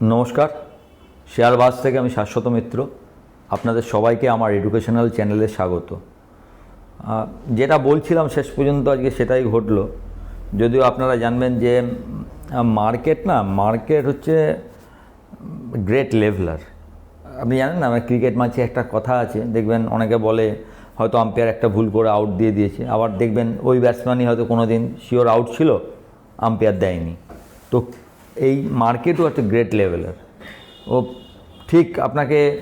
নমস্কার। শেয়ারবাজ থেকে আমি শাশ্বত মিত্র। আপনাদের সবাইকে আমার এডুকেশনাল চ্যানেলে স্বাগত। যেটা বলছিলাম শেষ পর্যন্ত আজকে সেটাই ঘটলো। যদিও আপনারা জানবেন যে মার্কেট না মার্কেট হচ্ছে গ্রেট লেভেলার আপনি জানেন না ক্রিকেট ম্যাচে একটা কথা আছে, দেখবেন অনেকে বলে, হয়তো আম্পায়ার একটা ভুল করে আউট দিয়ে দিয়েছে। আবার দেখবেন ওই ব্যাটসম্যানই হয়তো কোনো দিন শিওর আউট ছিল আম্পায়ার দেয়নি। তো এই মার্কেটও একটা গ্রেট লেভেলের ও ঠিক আপনাকে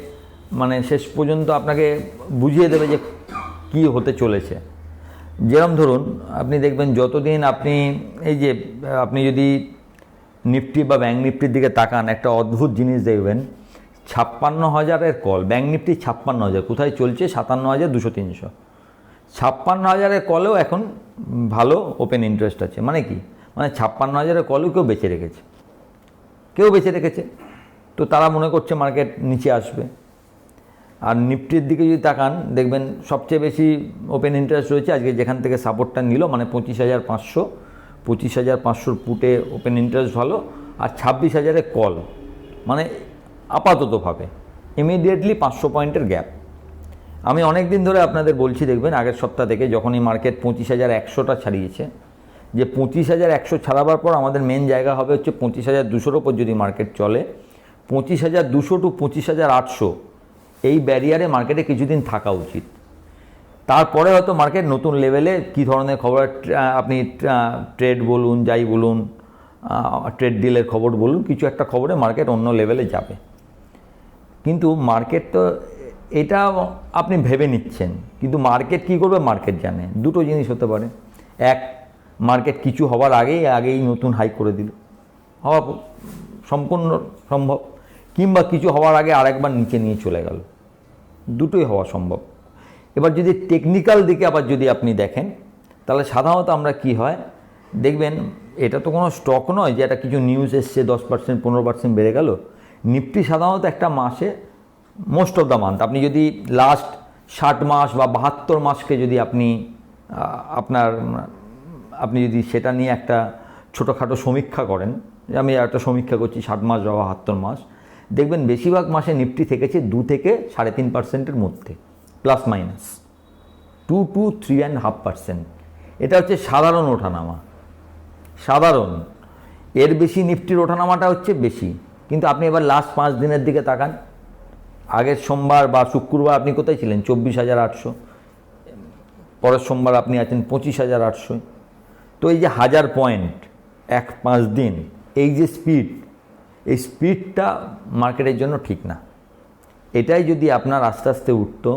মানে শেষ পর্যন্ত আপনাকে বুঝিয়ে দেবে যে কি হতে চলেছে। যেরকম ধরুন, আপনি দেখবেন যতদিন আপনি, এই যে, আপনি যদি নিফটি বা ব্যাঙ্ক নিফটির দিকে তাকান, একটা অদ্ভুত জিনিস দেখবেন, ছাপ্পান্ন হাজারের কল ব্যাঙ্ক নিফটি ছাপ্পান্ন হাজার, কোথায় চলছে? সাতান্ন হাজার দুশো তিনশো। ছাপ্পান্ন হাজারের কলেও এখন ভালো ওপেন ইন্টারেস্ট আছে। মানে কি? মানে ছাপ্পান্ন হাজারের কলেও কেউ বেঁচে রেখেছে। কেউ বেঁচে রেখেছে। তো তারা মনে করছে মার্কেট নিচে আসবে। আর নিফটির দিকে যদি তাকান, দেখবেন সবচেয়ে বেশি ওপেন ইন্টারেস্ট রয়েছে। আজকে যেখান থেকে সাপোর্টটা নিল মানে পঁচিশ হাজার পাঁচশো, পঁচিশ হাজার পাঁচশোর পুটে ওপেন ইন্টারেস্ট ভালো, আর ছাব্বিশ হাজারে কল মানে আপাততভাবে ইমিডিয়েটলি পাঁচশো পয়েন্টের গ্যাপ আমি অনেক দিন ধরে আপনাদের বলছি, দেখবেন আগের সপ্তাহ থেকে যখনই মার্কেট পঁচিশ হাজার একশোটা ছাড়িয়েছে যে পঁচিশ হাজার একশো ছাড়াবার পর আমাদের মেন জায়গা হবে হচ্ছে পঁচিশ হাজার দুশোর ওপর যদি মার্কেট চলে, পঁচিশ হাজার দুশো টু পঁচিশ হাজার আটশো এই ব্যারিয়ারে মার্কেটে কিছুদিন থাকা উচিত। তারপরে হয়তো মার্কেট নতুন লেভেলে কি ধরনের খবর আপনি ট্রেড বলুন, যাই বলুন ট্রেড ডিলের খবর বলুন, কিছু একটা খবরে মার্কেট অন্য লেভেলে যাবে। কিন্তু মার্কেট তো, এটা আপনি ভেবে নিচ্ছেন, কিন্তু মার্কেট কি করবে? মার্কেট জানে। দুটো জিনিস হতে পারে। এক মার্কেট কিছু হওয়ার আগেই আগেই নতুন হাই করে দিল। হওয়া সম্পূর্ণ সম্ভব। কিংবা কিছু হওয়ার আগে আরেকবার নিচে নিয়ে চলে গেল। দুটোই হওয়া সম্ভব। এবার যদি টেকনিক্যাল দিকে আবার যদি আপনি দেখেন, তাহলে সাধারণত আমরা কি হয়, দেখবেন এটা তো কোনো স্টক নয় যে এটা কিছু নিউজ এসছে, দশ পার্সেন্ট পনেরো পার্সেন্ট বেড়ে গেল। নিফটি সাধারণত একটা মাসে মোস্ট অফ দ্য মান্থ আপনি যদি লাস্ট ষাট মাস বা বাহাত্তর মাসকে যদি আপনি আপনার আপনি যদি সেটা নিয়ে একটা ছোটোখাটো সমীক্ষা করেন আমি একটা সমীক্ষা করছি ষাট মাস বা বাহাত্তর মাস, দেখবেন বেশিরভাগ মাসে নিফটি থেকেছে দু থেকে সাড়ে তিন পার্সেন্টের মধ্যে, plus minus. Two two, three and half percent. এটা হচ্ছে সাধারণ ওঠানামা। সাধারণ। এর বেশি নিফটির ওঠানামাটা হচ্ছে বেশি। কিন্তু আপনি এবার লাস্ট পাঁচ দিনের দিকে তাকান। আগের সোমবার বা শুক্রবার আপনি কোথায় ছিলেন? চব্বিশ হাজার আটশো। পরের সোমবার আপনি আছেন পঁচিশ হাজার আটশো তো এই যে হাজার পয়েন্ট, এক পাঁচ দিন, এই যে স্পিড, এই স্পিডটা মার্কেটের জন্য ঠিক না। এটাই যদি আপনার আস্তে আস্তে উঠতো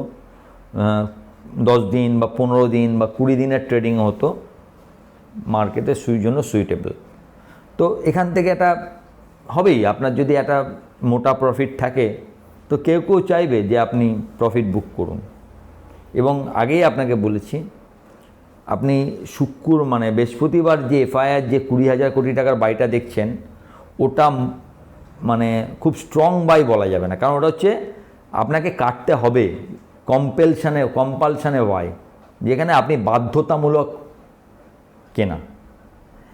দশ দিন বা পনেরো দিন বা কুড়ি দিনের ট্রেডিং হতো মার্কেটের সুই, জন্য সুইটেবল তো এখান থেকে একটা হবেই, আপনার যদি একটা মোটা প্রফিট থাকে, তো কেউ কেউ চাইবে যে আপনি প্রফিট বুক করুন। এবং আগেই আপনাকে বলেছি আপনি শুক্র মানে বৃহস্পতিবার যে এফআইআর যে কুড়ি হাজার কোটি টাকার বাইটা দেখছেন, ওটা মানে খুব স্ট্রং বাই বলা যাবে না। কারণ ওটা হচ্ছে আপনাকে কাটতে হবে কম্পেলশানে কম্পালশানে বাই যেখানে আপনি বাধ্যতামূলক কেনা।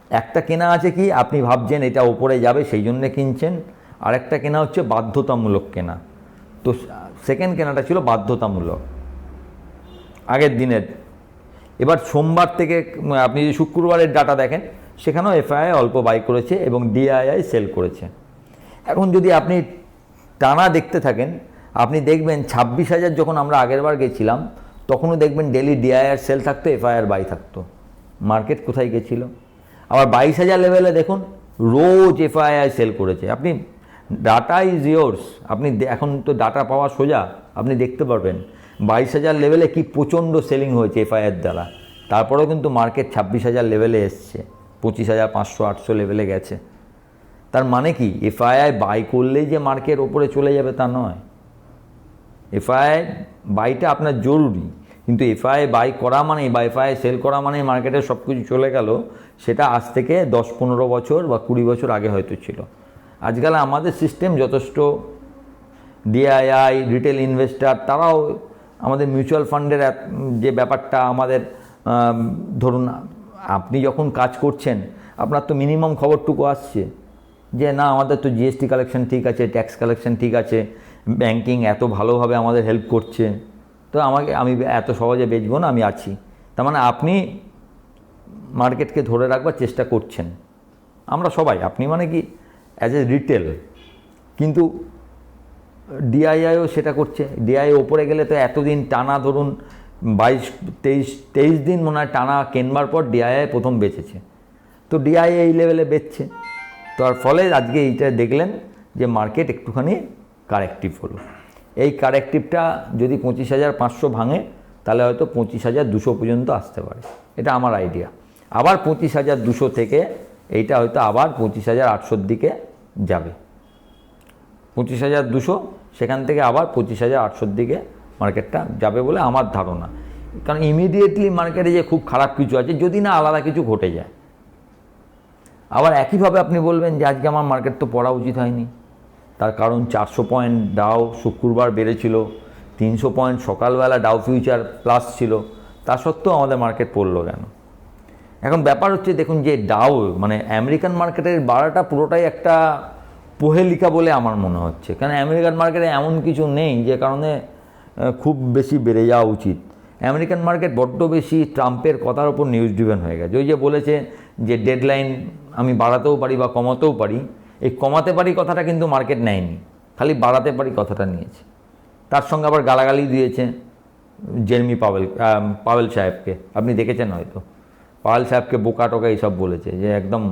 একটা কেনা আছে কি, আপনি ভাবছেন এটা ওপরে যাবে, সেই জন্যে কিনছেন। আর একটা কেনা হচ্ছে বাধ্যতামূলক কেনা। তো সেকেন্ড কেনাটা ছিল বাধ্যতামূলক। আগের দিনের এবার সোমবার থেকে আপনি যদি শুক্রবারের ডাটা দেখেন, সেখানেও এফআইআই অল্প বাই করেছে এবং ডিআইআই সেল করেছে। এখন যদি আপনি টানা দেখতে থাকেন, আপনি দেখবেন ছাব্বিশ হাজার যখন আমরা আগেরবার গেছিলাম, তখনও দেখবেন ডেলি ডিআইআর সেল থাকতো এফআইআর বাই থাকতো। মার্কেট কোথায় গেছিল? আবার বাইশ হাজার লেভেলে দেখুন, রোজ এফআইআই সেল করেছে। আপনি ডাটা ইজ ইয়োর্স আপনি এখন তো ডাটা পাওয়া সোজা, আপনি দেখতে পারবেন। বাইশ হাজার লেভেলে কি প্রচণ্ড সেলিং হয়েছে এফআইআর দ্বারা। তারপরেও কিন্তু মার্কেট ছাব্বিশ হাজার লেভেলে এসছে। পঁচিশ হাজার পাঁচশো আটশো লেভেলে গেছে। তার মানে কি? এফআইআই বাই করলেই যে মার্কেট ওপরে চলে যাবে তা নয়। এফআইআই বাইটা আপনার জরুরি। কিন্তু এফআইআই বাই করা মানে বা এফআইআই সেল করা মানে মার্কেটে সব কিছু চলে গেল, সেটা আজ থেকে দশ পনেরো বছর বা কুড়ি বছর আগে হয়তো ছিল। আজকাল আমাদের সিস্টেম যথেষ্ট ডিআইআই রিটেল ইনভেস্টার তারাও আমাদের মিউচুয়াল ফান্ডের যে ব্যাপারটা আমাদের ধরুন আপনি যখন কাজ করছেন, আপনার তো মিনিমাম খবরটুকু আসছে যে, না, আমাদের তো জিএসটি কালেকশন ঠিক আছে ট্যাক্স কালেকশন ঠিক আছে ব্যাংকিং এত ভালোভাবে আমাদের হেল্প করছে। তো আমাকে, আমি এত সহজে বেচবো না, আমি আছি। তার মানে আপনি মার্কেটকে ধরে রাখবার চেষ্টা করছেন। আমরা সবাই, আপনি মানে কি অ্যাজ এ রিটেল কিন্তু ডিআইআইও সেটা করছে। ডিআই ওপরে গেলে তো এতদিন টানা ধরুন বাইশ, তেইশ তেইশ দিন মনে হয় টানা কেনবার পর ডিআইআই প্রথম বেঁচেছে। তো ডিআই এই লেভেলে বেচছে। তার ফলে আজকে এইটা দেখলেন যে মার্কেট একটুখানি কারেক্টিভ হলো। এই কারেক্টিভটা যদি পঁচিশ হাজার পাঁচশো ভাঙে, তাহলে হয়তো পঁচিশ হাজার দুশো পর্যন্ত আসতে পারে। এটা আমার আইডিয়া। আবার পঁচিশ হাজার দুশো থেকে এইটা হয়তো আবার পঁচিশ হাজার আটশোর দিকে যাবে। পঁচিশ হাজার দুশো, সেখান থেকে আবার পঁচিশ হাজার আটশোর দিকে মার্কেটটা যাবে বলে আমার ধারণা। কারণ ইমিডিয়েটলি মার্কেটে যে খুব খারাপ কিছু আছে, যদি না আলাদা কিছু ঘটে যায়। আবার একইভাবে আপনি বলবেন যে আজকে আমার মার্কেট তো পড়া উচিত হয়নি। তার কারণ চারশো পয়েন্ট ডাও শুক্রবার বেড়েছিল, তিনশো পয়েন্ট সকালবেলা ডাও ফিউচার প্লাস ছিল, তা সত্ত্বেও আমাদের মার্কেট পড়ল কেন? এখন ব্যাপার হচ্ছে, দেখুন যে ডাও মানে আমেরিকান মার্কেটের বাড়াটা পুরোটাই একটা পোহেলিকা বলে আমার মনে হচ্ছে। কারণ আমেরিকান মার্কেটে এমন কিছু নেই যে কারণে খুব বেশি বেড়ে যাওয়া উচিত। আমেরিকান মার্কেট বড্ড বেশি ট্রাম্পের কথার ওপর নিউজ ডিভেন হয়ে গেছে। ওই যে বলেছে যে ডেডলাইন আমি বাড়াতেও পারি বা কমাতেও পারি। এই কমাতে পারি কথাটা কিন্তু মার্কেট নেয়নি। খালি বাড়াতে পারি কথাটা নিয়েছে। তার সঙ্গে আবার গালাগালি দিয়েছে জেরমি পাওয়েল পাওয়েল সাহেবকে। আপনি দেখেছেন হয়তো। পাওয়েল সাহেবকে বোকা টোকা এইসব বলেছে যে একদম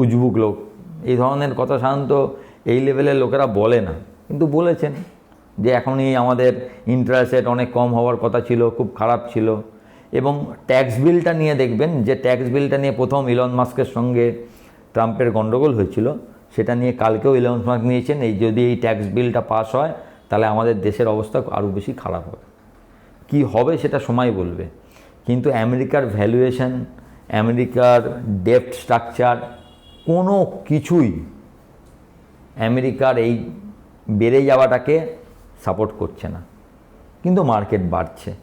উজবুক লোক। এই ধরনের কথা সাধারণত এই লেভেলের লোকেরা বলে না। কিন্তু বলেছেন যে এখনই আমাদের ইন্টারেস্ট রেট অনেক কম হওয়ার কথা ছিল, খুব খারাপ ছিল। এবং ট্যাক্স বিলটা নিয়ে দেখবেন যে ট্যাক্স বিলটা নিয়ে প্রথম ইলন মাস্কের সঙ্গে ট্রাম্পের গণ্ডগোল হয়েছিল, সেটা নিয়ে কালকেও ইলন মাস্ক নিয়েছেন, এই যদি এই ট্যাক্স বিলটা পাস হয়, তাহলে আমাদের দেশের অবস্থা আরও বেশি খারাপ হবে। কি হবে সেটা সময় বলবে। কিন্তু আমেরিকার ভ্যালুয়েশন আমেরিকার ডেপ্ট স্ট্রাকচার কোনো কিছুই আমেরিকার এই বেড়ে যাওয়াটাকে সাপোর্ট করছে না। কিন্তু মার্কেট বাড়ছে।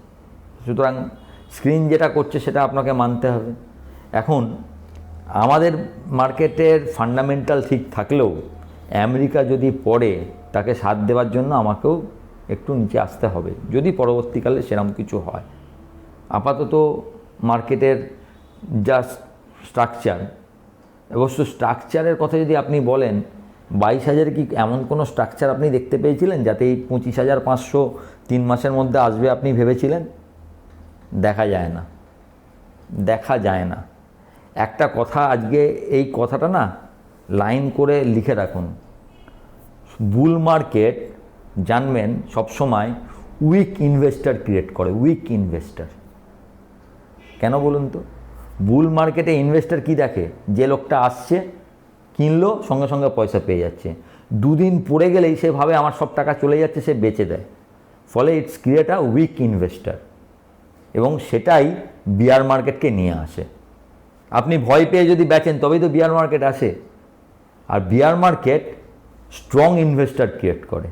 সুতরাং স্ক্রিন যেটা করছে সেটা আপনাকে মানতে হবে। এখন আমাদের মার্কেটের ফান্ডামেন্টাল ঠিক থাকলেও আমেরিকা যদি পড়ে তাকে সাথ দেওয়ার জন্য আমাকেও একটু নিচে আসতে হবে। যদি পরবর্তীকালে সেরকম কিছু হয়। আপাতত মার্কেটের যা স্ট্রাকচার অবশ্য স্ট্রাকচারের কথা যদি আপনি বলেন, বাইশ হাজারে কি এমন কোনো স্ট্রাকচার আপনি দেখতে পেয়েছিলেন যাতে এই পঁচিশ হাজার পাঁচশো তিন মাসের মধ্যে আসবে আপনি ভেবেছিলেন? দেখা যায় না। দেখা যায় না। একটা কথা আজকে এই কথাটা না লাইন করে লিখে রাখুন। বুল মার্কেট জানবেন সবসময় উইক ইনভেস্টার ক্রিয়েট করে, উইক ইনভেস্টার। কেন বলুন তো? বুল মার্কেটে ইনভেস্টার কি দেখে? যে লোকটা আসছে, কিনলো, সঙ্গে সঙ্গে পয়সা পেয়ে যাচ্ছে। দুদিন পড়ে গেলেই সেভাবে আমার সব টাকা চলে যাচ্ছে, সে বেচে দেয়। ফলে it's create a weak investor এবং সেটাই বিয়ার মার্কেটকে নিয়ে আসে। আপনি ভয় পেয়ে যদি বেচেন, তবেই তো বিয়ার মার্কেট আসে। আর bear market strong investor create করে।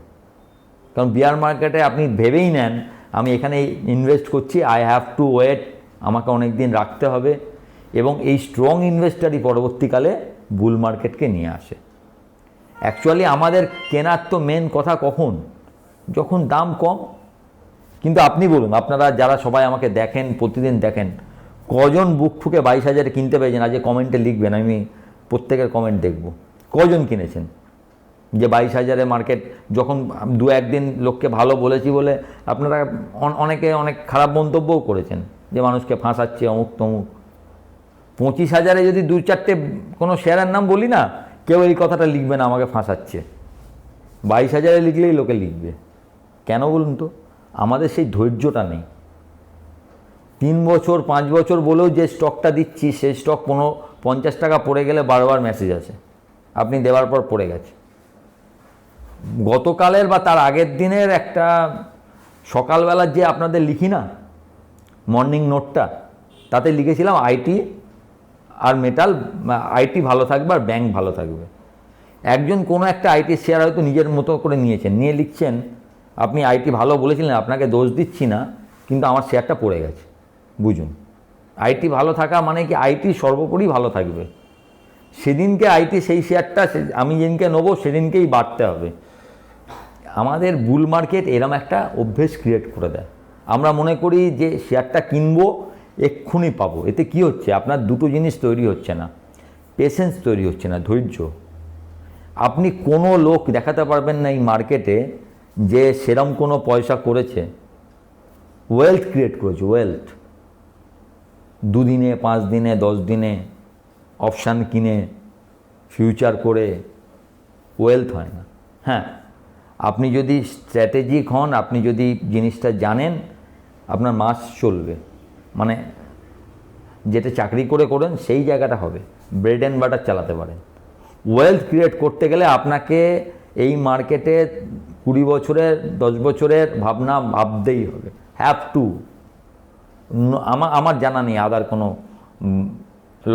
কারণ বিয়ার মার্কেটে আপনি ভেবেই নেন, আমি এখানে ইনভেস্ট করছি আই হ্যাভ টু ওয়েট আমাকে অনেক দিন রাখতে হবে। এবং এই স্ট্রং ইনভেস্টারই পরবর্তীকালে বুল মার্কেটকে নিয়ে আসে। অ্যাকচুয়ালি আমাদের কেনার তো মেন কথা কখন? যখন দাম কম। কিন্তু আপনি বলুন, আপনারা যারা সবাই আমাকে দেখেন, প্রতিদিন দেখেন, কজন বুক ঠুকে বাইশ হাজারে কিনতে পেরেছেন আজকে কমেন্টে লিখবেন, আমি প্রত্যেকের কমেন্ট দেখব। কজন কিনেছেন? যে বাইশ হাজারে মার্কেট যখন দু একদিন লোককে ভালো বলেছি বলে আপনারা অনেকে অনেক খারাপ মন্তব্যও করেছেন, যে মানুষকে ফাঁসাচ্ছে অমুক তমুক পঁচিশ হাজারে যদি দু চারটে কোনো শেয়ারের নাম বলি না, কেউ এই কথাটা লিখবে না, আমাকে ফাঁসাচ্ছে। বাইশ হাজারে লিখলেই লোকে লিখবে। কেন বলুন তো? আমাদের সেই ধৈর্যটা নেই। তিন বছর, পাঁচ বছর বলেও যে স্টকটা দিচ্ছি, সেই স্টক পনেরো, পঞ্চাশ টাকা পড়ে গেলে বারবার মেসেজ আছে আপনি দেওয়ার পর পড়ে গেছে। গতকালের বা তার আগের দিনের একটা সকালবেলার যে আপনাদের লিখি না, মর্নিং নোটটা, তাতে লিখেছিলাম আইটি আর মেটাল আইটি ভালো থাকবে আর ব্যাংক ভালো থাকবে। একজন কোনো একটা আইটি শেয়ার হয়তো নিজের মতো করে নিয়েছেন, নিয়ে লিখছেন, আপনি আইটি ভালো বলেছিলেন, আপনাকে দোষ দিচ্ছি না, কিন্তু আমার শেয়ারটা পড়ে গেছে, বুঝুন। আইটি ভালো থাকা মানে কি আইটি সর্বোপরি ভালো থাকবে। সেদিনকে আইটি সেই শেয়ারটা আমি যেদিনকে নেব সেদিনকেই বাড়তে হবে। আমাদের বুল মার্কেট এরম একটা অভ্যেস ক্রিয়েট করে দেয়। আমরা মনে করি যে শেয়ারটা কিনবো এক্ষুনি পাবো। এতে কি হচ্ছে? আপনার দুটো জিনিস তৈরি হচ্ছে না। পেশেন্স তৈরি হচ্ছে না, ধৈর্য। আপনি কোনো লোক দেখাতে পারবেন না এই মার্কেটে যে সেরম কোনো পয়সা করেছে। ওয়েলথ ক্রিয়েট করেছে ওয়েলথ দুদিনে পাঁচ দিনে দশ দিনে অপশান কিনে ফিউচার করে ওয়েলথ হয় না। হ্যাঁ আপনি যদি স্ট্র্যাটেজিক হন, আপনি যদি জিনিসটা জানেন, আপনার মাস চলবে। মানে যেটা চাকরি করে করেন, সেই জায়গাটা হবে। ব্রেড অ্যান্ড বাটার চালাতে পারেন। ওয়েলথ ক্রিয়েট করতে গেলে আপনাকে এই মার্কেটে কুড়ি বছরের, দশ বছরের ভাবনা ভাবতেই হবে। হ্যাভ টু আমার আমার জানা নেই, আদার কোনো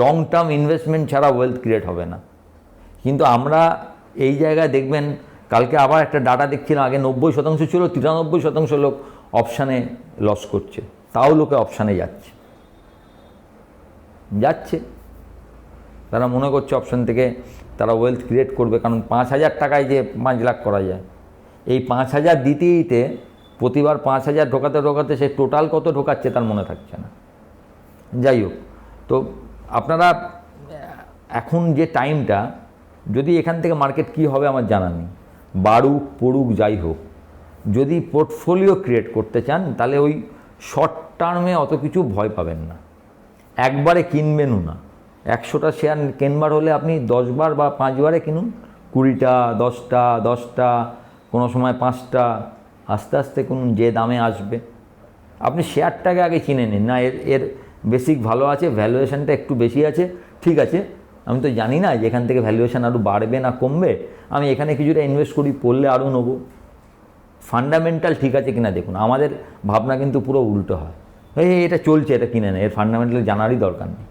লং টার্ম ইনভেস্টমেন্ট ছাড়া ওয়েলথ ক্রিয়েট হবে না। কিন্তু আমরা এই জায়গায় দেখবেন, কালকে আবার একটা ডাটা দেখছিলাম, আগে নব্বই শতাংশ ছিল, তিরানব্বই শতাংশ লোক অপশানে লস করছে। তাও লোকে অপশানে যাচ্ছে। যাচ্ছে। তারা মনে করছে অপশান থেকে তারা ওয়েলথ ক্রিয়েট করবে, কারণ পাঁচ হাজার টাকায় যে পাঁচ লাখ করা যায়। এই পাঁচ হাজার দিতে প্রতিবার পাঁচ হাজার ঢোকাতে ঢোকাতে সে টোটাল কত ঢোকাচ্ছে তার মনে থাকছে না। যাই হোক, তো আপনারা, এখন যে টাইমটা যদি এখান থেকে মার্কেট কি হবে আমার জানা নেই। বাড়ুক, পড়ুক, যাই হোক। যদি পোর্টফোলিও ক্রিয়েট করতে চান, তাহলে ওই শর্ট টার্মে অত কিছু ভয় পাবেন না। একবারে কিনবেনও না। একশোটা শেয়ার কেনবার হলে আপনি দশবার বা পাঁচবারে কিনুন। কুড়িটা, দশটা দশটা, কোনো সময় পাঁচটা, আস্তে আস্তে কিনুন, যে দামে আসবে। আপনি শেয়ারটাকে আগে চিনে নিন। না, এর এর বেসিক ভালো আছে ভ্যালুয়েশনটা একটু বেশি আছে, ঠিক আছে। আমি তো জানি না যে এখান থেকে ভ্যালুয়েশন আরও বাড়বে না কমবে। আমি এখানে কিছুটা ইনভেস্ট করি, পড়লে আরও নেব। ফান্ডামেন্টাল ঠিক আছে কিনা দেখুন। আমাদের ভাবনা কিন্তু পুরো উল্টো হয়। এই এটা চলছে, এটা কিনে নেয় এর ফান্ডামেন্টাল জানারই দরকার নেই।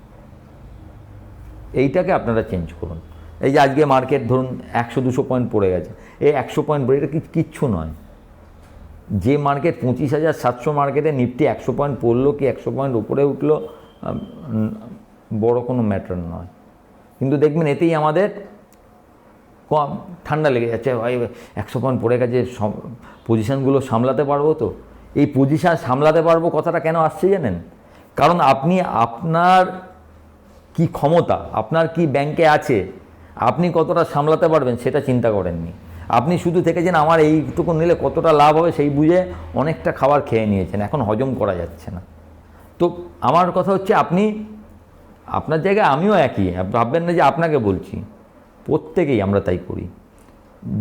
এইটাকে আপনারা চেঞ্জ করুন। এই যে আজকে মার্কেট ধরুন একশো, দুশো পয়েন্ট পড়ে গেছে। এই একশো পয়েন্ট পড়ে, এটা কিচ্ছু নয়। যে মার্কেট পঁচিশ হাজার সাতশো মার্কেটে নিফটি একশো পয়েন্ট পড়ল কি একশো পয়েন্ট উপরে উঠল বড় কোনো ম্যাটার নয়। কিন্তু দেখবেন এতেই আমাদের কম, ঠান্ডা লেগে যাচ্ছে, ভাই, একশো পয়েন্ট পড়ে গেছে পজিশানগুলো সামলাতে পারব তো? এই পজিশান সামলাতে পারব কথাটা কেন আসছে জানেন? কারণ আপনি আপনার কি ক্ষমতা, আপনার কি ব্যাংকে আছে, আপনি কতটা সামলাতে পারবেন সেটা চিন্তা করেননি। আপনি শুধু থেকেছেন, আমার এইটুকু নিলে কতটা লাভ হবে সেই বুঝে অনেকটা খাবার খেয়ে নিয়েছেন, এখন হজম করা যাচ্ছে না। তো আমার কথা হচ্ছে, আপনি, আপনার জায়গায় আমিও একই, ভাববেন না যে আপনাকে বলছি। প্রত্যেকেই আমরা তাই করি।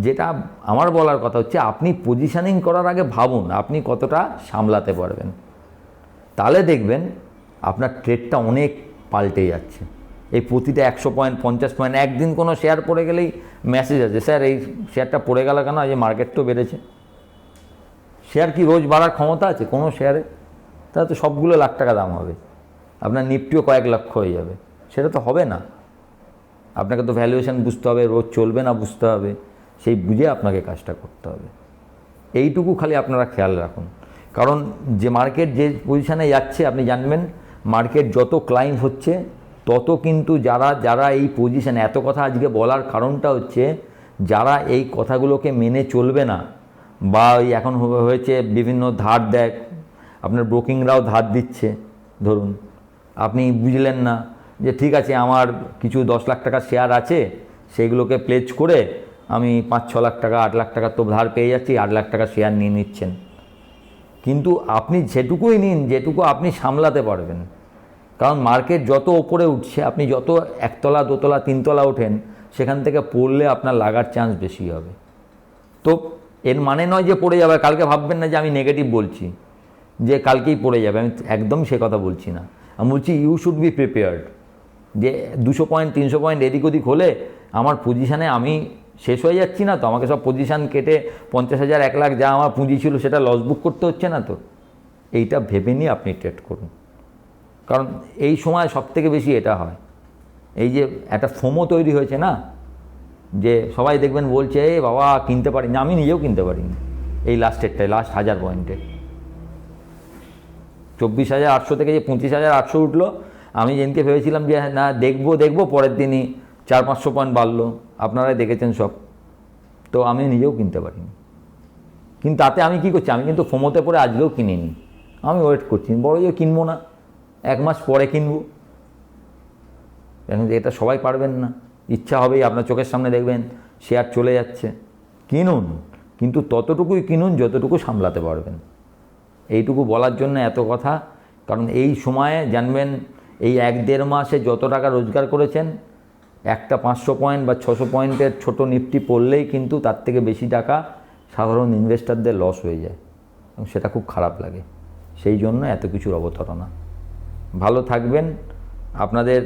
যেটা আমার বলার কথা হচ্ছে, আপনি পজিশনিং করার আগে ভাবুন, আপনি কতটা সামলাতে পারবেন। তাহলে দেখবেন আপনার ট্রেডটা অনেক পাল্টে যাচ্ছে। এই প্রতিটা একশো পয়েন্ট পঞ্চাশ পয়েন্ট একদিন কোনো শেয়ার পড়ে গেলেই মেসেজ আছে স্যার, এই শেয়ারটা পড়ে গেল কেন? আজ মার্কেট তো বেড়েছে। শেয়ার কি রোজ বাড়ার ক্ষমতা আছে কোনো শেয়ারে তাহলে তো সবগুলো লাখ টাকা দাম হবে। আপনার নিফটিও কয়েক লক্ষ হয়ে যাবে। সেটা তো হবে না। আপনাকে তো ভ্যালুয়েশন বুঝতে হবে, রোজ চলবে না বুঝতে হবে। সেই বুঝে আপনাকে কাজটা করতে হবে। এইটুকু খালি আপনারা খেয়াল রাখুন। কারণ যে মার্কেট যে পজিশানে যাচ্ছে, আপনি জানবেন মার্কেট যত ক্লাইম হচ্ছে, তত কিন্তু যারা যারা এই পজিশানে এত কথা আজকে বলার কারণটা হচ্ছে, যারা এই কথাগুলোকে মেনে চলবে না, বা ওই এখন হয়েছে বিভিন্ন ধার দেয় আপনার ব্রোকিংরাও ধার দিচ্ছে, ধরুন। আপনি বুঝলেন না যে ঠিক আছে, আমার কিছু দশ লাখ টাকা শেয়ার আছে, সেগুলোকে প্লেজ করে আমি পাঁচ, ছ লাখ টাকা, আট লাখ টাকা তো ধার পেয়ে যাচ্ছি, আট লাখ টাকা শেয়ার নিয়ে নিচ্ছেন। কিন্তু আপনি যেটুকুই নিন, যেটুকু আপনি সামলাতে পারবেন। কারণ মার্কেট যত ওপরে উঠছে, আপনি যত একতলা, দোতলা, তিনতলা ওঠেন, সেখান থেকে পড়লে আপনার লাগার চান্স বেশি হবে। তো এর মানে নয় যে পড়ে যাবে, কালকে ভাববেন না যে আমি নেগেটিভ বলছি, যে কালকেই পড়ে যাবে, আমি একদম সে কথা বলছি না। আমি বলছি ইউ শুড বি প্রিপেয়ার্ড যে দুশো পয়েন্ট তিনশো পয়েন্ট এদিক ওদিক হলে আমার পজিশানে আমি শেষ হয়ে যাচ্ছি না তো। আমাকে সব পজিশান কেটে পঞ্চাশ হাজার, এক লাখ যা আমার পুঁজি ছিল সেটা লস বুক করতে হচ্ছে না তো। এইটা ভেবে নিয়ে আপনি ট্রেড করুন। কারণ এই সময় সব থেকে বেশি এটা হয়। এই যে একটা ফোমো তৈরি হয়েছে না, যে সবাই দেখবেন বলছে, এ বাবা, কিনতে পারি না, আমি নিজেও কিনতে পারিনি। এই লাস্টেরটায় লাস্ট হাজার পয়েন্টে চব্বিশ হাজার আটশো থেকে যে পঁচিশ হাজার আটশো উঠল আমি যেদিনকে ভেবেছিলাম যে, না, দেখব দেখব, পরের দিনই চার পাঁচশো পয়েন্ট বাড়লো। আপনারাই দেখেছেন সব। তো আমি নিজেও কিনতে পারিনি। কিন্তু তাতে আমি কি করছি? আমি কিন্তু ফোমোতে পরে আজকেও কিনিনি। আমি ওয়েট করছি। বড় যে কিনবো না, এক মাস পরে কিনবো। এখন এটা সবাই পারবেন না। ইচ্ছা হবেই আপনার চোখের সামনে দেখবেন শেয়ার চলে যাচ্ছে। কিনুন, কিন্তু ততটুকুই কিনুন, যতটুকু সামলাতে পারবেন। এইটুকু বলার জন্য এত কথা, কারণ এই সময়ে জানবেন এই এক দেড় মাসে যত টাকা রোজগার করেছেন, একটা পাঁচশো পয়েন্ট বা ছশো পয়েন্টের ছোট নিফটি পড়লেই কিন্তু তার থেকে বেশি টাকা সাধারণ ইনভেস্টারদের লস হয়ে যায় এবং সেটা খুব খারাপ লাগে। সেই জন্য এত কিছুর অবতারণা। ভালো থাকবেন। আপনাদের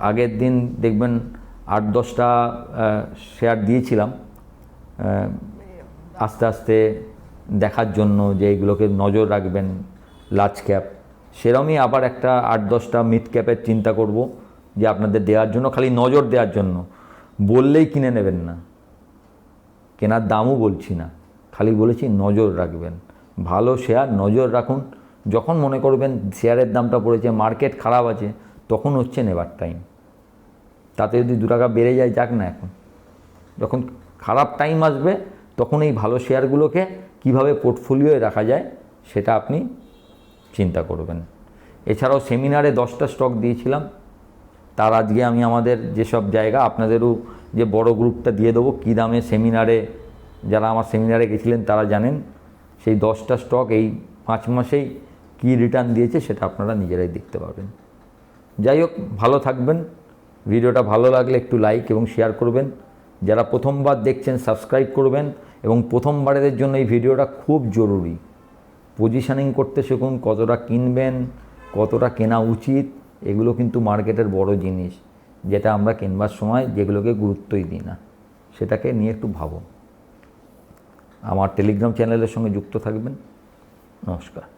আগের দিন দেখবেন আট দশটা শেয়ার দিয়েছিলাম। আস্তে আস্তে দেখার জন্য যে এগুলোকে নজর রাখবেন লার্জ ক্যাপ সেরমই আবার একটা আট দশটা মিড ক্যাপের চিন্তা করব যে আপনাদের দেওয়ার জন্য, খালি নজর দেওয়ার জন্য। বললেই কিনে নেবেন না। কেনার দামও বলছি না। খালি বলেছি নজর রাখবেন। ভালো শেয়ার নজর রাখুন। যখন মনে করবেন শেয়ারের দামটা পড়েছে মার্কেট খারাপ আছে, তখন হচ্ছে নেবার টাইম তাতে যদি দু টাকা বেড়ে যায়, যাক না এখন। যখন খারাপ টাইম আসবে, তখন এই ভালো শেয়ারগুলোকে কীভাবে পোর্টফোলিওয়ে রাখা যায়, সেটা আপনি চিন্তা করবেন। এছাড়াও সেমিনারে দশটা স্টক দিয়েছিলাম। তার আজকে আমি আমাদের যেসব জায়গা, আপনাদেরও যে বড় গ্রুপটা দিয়ে দেবো, কী দামে সেমিনারে, যারা আমার সেমিনারে গেছিলেন তারা জানেন, সেই দশটা স্টক এই পাঁচ মাসেই কী রিটার্ন দিয়েছে সেটা আপনারা নিজেরাই দেখতে পাবেন। যাই হোক, ভালো থাকবেন। ভিডিওটা ভালো লাগলে একটু লাইক এবং শেয়ার করবেন। যারা প্রথমবার দেখছেন, সাবস্ক্রাইব করবেন এবং প্রথমবারের জন্য এই ভিডিওটা খুব জরুরি। পজিশনিং করতে শিখুন, কতটা কিনবেন, কতটা কেনা উচিত, এগুলো কিন্তু মার্কেটের বড় জিনিস, যেটা আমরা কিনবার সময় যেগুলোকে গুরুত্বই দিই না, সেটাকে নিয়ে একটু ভাবুন। আমার টেলিগ্রাম চ্যানেলের সঙ্গে যুক্ত থাকবেন। নমস্কার।